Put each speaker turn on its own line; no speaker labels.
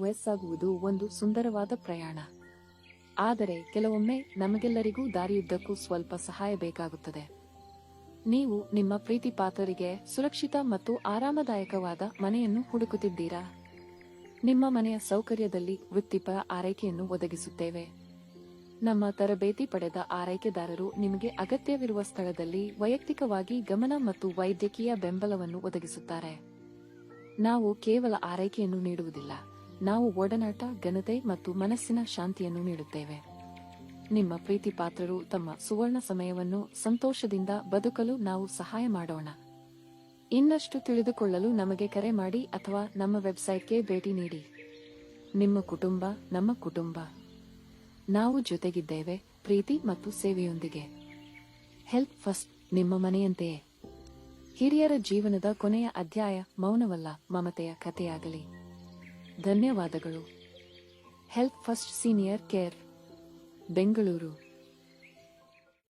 ವಯಸ್ಸಾಗುವುದು ಒಂದು ಸುಂದರವಾದ ಪ್ರಯಾಣ. ಆದರೆ ಕೆಲವೊಮ್ಮೆ ನಮಗೆಲ್ಲರಿಗೂ ದಾರಿಯುದ್ದಕ್ಕೂ ಸ್ವಲ್ಪ ಸಹಾಯ ಬೇಕಾಗುತ್ತದೆ. ನೀವು ನಿಮ್ಮ ಪ್ರೀತಿ ಪಾತ್ರರಿಗೆ ಸುರಕ್ಷಿತ ಮತ್ತು ಆರಾಮದಾಯಕವಾದ ಮನೆಯನ್ನು ಹುಡುಕುತ್ತಿದ್ದೀರಾ? ನಿಮ್ಮ ಮನೆಯ ಸೌಕರ್ಯದಲ್ಲಿ ವೃತ್ತಿಪರ ಆರೈಕೆಯನ್ನು ಒದಗಿಸುತ್ತೇವೆ. ನಮ್ಮ ತರಬೇತಿ ಪಡೆದ ಆರೈಕೆದಾರರು ನಿಮಗೆ ಅಗತ್ಯವಿರುವ ಸ್ಥಳದಲ್ಲಿ ವೈಯಕ್ತಿಕವಾಗಿ ಗಮನ ಮತ್ತು ವೈದ್ಯಕೀಯ ಬೆಂಬಲವನ್ನು ಒದಗಿಸುತ್ತಾರೆ. ನಾವು ಕೇವಲ ಆರೈಕೆಯನ್ನು ನೀಡುವುದಿಲ್ಲ. ನಾವು ಒಡನಾಟ, ಘನತೆ ಮತ್ತು ಮನಸ್ಸಿನ ಶಾಂತಿಯನ್ನು ನೀಡುತ್ತೇವೆ. ನಿಮ್ಮ ಪ್ರೀತಿ ಪಾತ್ರರು ತಮ್ಮ ಸುವರ್ಣ ಸಮಯವನ್ನು ಸಂತೋಷದಿಂದ ಬದುಕಲು ನಾವು ಸಹಾಯ ಮಾಡೋಣ. ಇನ್ನಷ್ಟು ತಿಳಿದುಕೊಳ್ಳಲು ನಮಗೆ ಕರೆ ಮಾಡಿ ಅಥವಾ ನಮ್ಮ ವೆಬ್ಸೈಟ್ಗೆ ಭೇಟಿ ನೀಡಿ. ನಿಮ್ಮ ಕುಟುಂಬ, ನಮ್ಮ ಕುಟುಂಬ. ನಾವು ಜೊತೆಗಿದ್ದೇವೆ ಪ್ರೀತಿ ಮತ್ತು ಸೇವೆಯೊಂದಿಗೆ. ಹೆಲ್ಪ್ ಫಸ್ಟ್ ನಿಮ್ಮ ಮನೆಯಂತೆಯೇ. ಹಿರಿಯರ ಜೀವನದ ಕೊನೆಯ ಅಧ್ಯಾಯ ಮೌನವಲ್ಲ, ಮಮತೆಯ ಕಥೆಯಾಗಲಿ. ಧನ್ಯವಾದಗಳು. Help first senior care Bengaluru